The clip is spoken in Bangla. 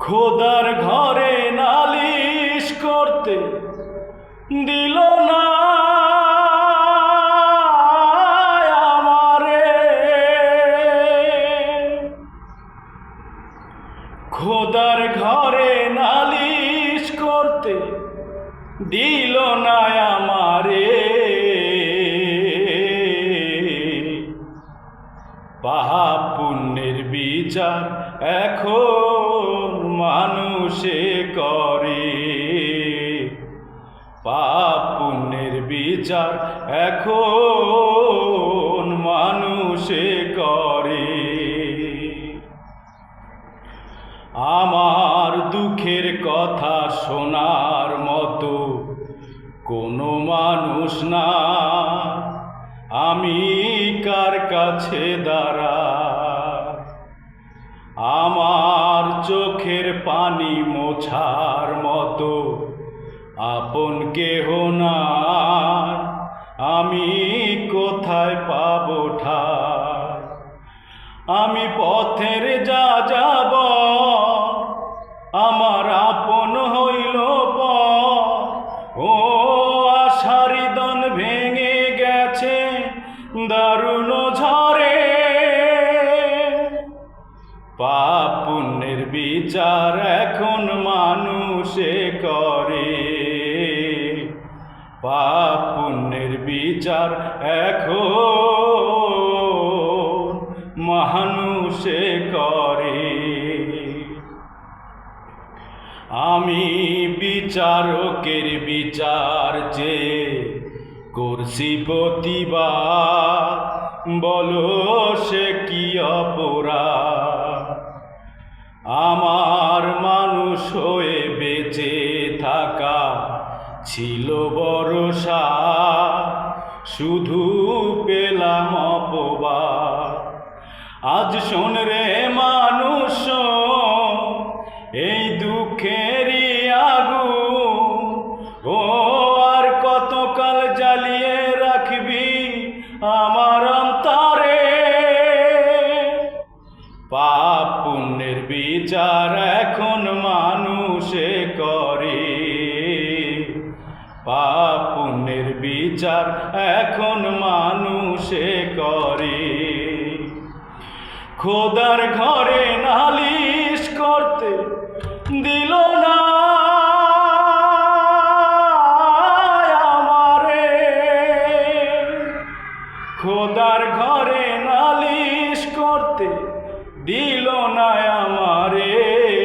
খোদার ঘরে নালিশ করতে দিল না। খোদার ঘরে নালিশ করতে দিল না আমারে। বিচার এখন মানুষে করে। পাপ পুণ্যের বিচার এখন মানুষে করে। আমার দুঃখের কথা শোনার মতো কোনো মানুষ না। আমি কার কাছে দাঁড়া আমার চোখের পানি মোছার মতো, আপন কেহ না আমি কোথায় পাবো ঠাই? আমি পথের যা যাব, আমার আপন হইল ও আশারি দন ভেঙে গেছে, দারুণ ঝরে পাপ পুণ্যের বিচার এখন মানুষে করে। পাপ পুণ্যের বিচার এখন মানুষে করে। আমি বিচারকের বিচার যে করছি প্রতিভা বলো সে কি অপরাধ? ছিল ভরসা শুধু পেলাম অপবাদ। আজ শোন রে মানুষ, এই দুঃখেরই আগু ও, আর কতকাল জ্বালিয়ে রাখবি আমার অন্তরে? পাপ পুণ্যের বিচার এখন মানুষে করে। পাপ নির্বিচার এখন মানুষে করে। খোদার ঘরে নালিশ করতে দিল না। খোদার ঘরে নালিশ করতে দিল না আমারে।